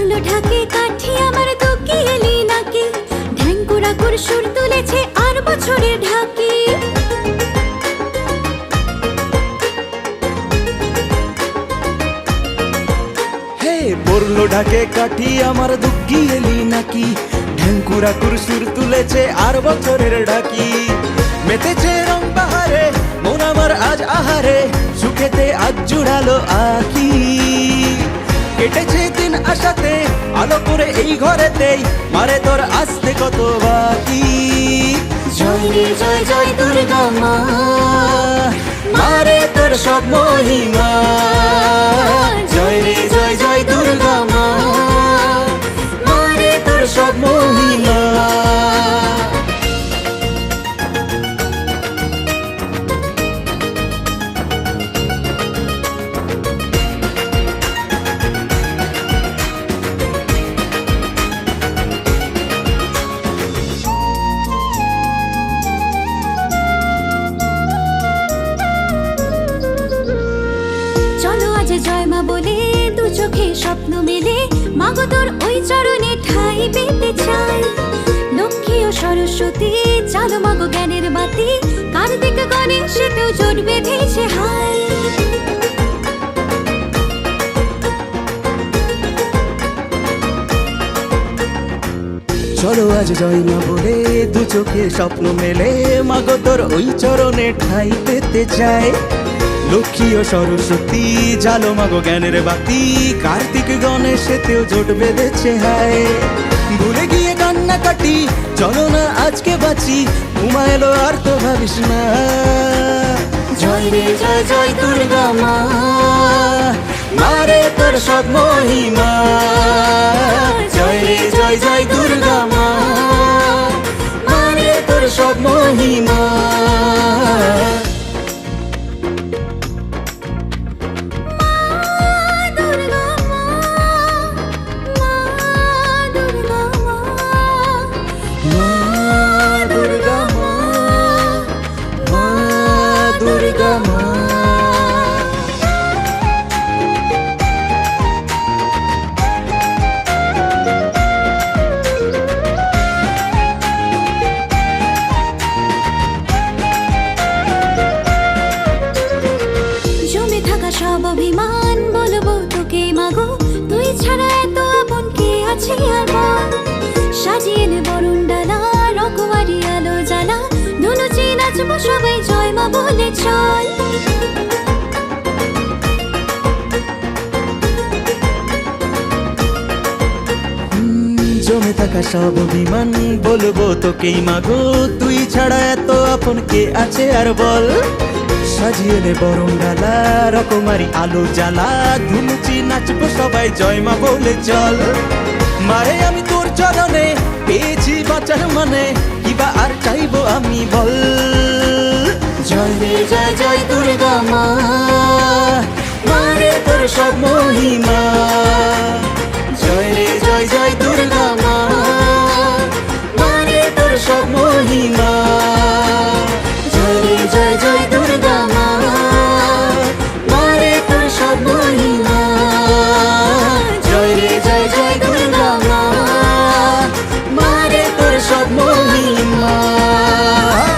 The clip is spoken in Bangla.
করল ঢাকে কাঠি, আমার দুকি এলি নাকি। ঢ্যাঙ্কুরা কুর সুর তুলেছে আর বছরের ঢাকি। পড়ল ঢাকে কাঠি, আমার দুঃখি এলি নাকি। ঢ্যাঙ্কুরা কুরসুর তুলেছে আর বছরের ঢাকি। মেতেছে রং বাহারে, মন আমার আজ আহারে, সুখেতে আজ জুড়ালো আকি। কেটেছে দিন আশাতে আলো করে এই ঘরেতেই। মারে তোর আসতে কত বাকি। জয় জয় জয় দুর্গা মা। মারে তোর সব মহিমা। জয় মা বলে, দু চোখে স্বপ্ন মেলে। ওই চরণে ঠাই পেতে চাই। লক্ষ্মী ও সরস্বতী চালো মাগো জ্ঞানের বাতি। কার্তিক গণেশেতেও জোট বেঁধেছে হাই চলো আজ জয় না বলে, দু চোখে স্বপ্ন মেলে। মাগো তোর ওই চরণে ঠাই পেতে চায় লক্ষ্মী ও সরস্বতী, জালো মাগো জ্ঞানের বাতি, কার্তিক গণেশেতেও জোট বেঁধেছে, হায়। ভুলে গিয়ে কান্না কাটি, চলো না আজকে বাঁচি, উমা এলো আর তো ভাবিস না। জয় রে, জয় জয় দুর্গা মা মারে তোর সব মহিমা। সব অভিমান বলব তোকে, মাগো। তুই ছাড়া এত আপন কে আছে আর বল সাজিয়ে নে বরুণ ডালা রকমারি আলো জ্বালা। ধনুচি নাচবো, সবাই জয় মা বলে চল। জমে থাকা সব অভিমান বলব তোকেই, মাগো। তুই ছাড়া এত আপন কে আছে আর বল? সাজিয়ে নে বরং ডালা, রকমারি আলো জ্বালা। ধুমুচি নাচবো সবাই, জয় মা বলে চল। মারে আমি তোর চরণে, পেয়েছি বাঁচার মানে কিবা আর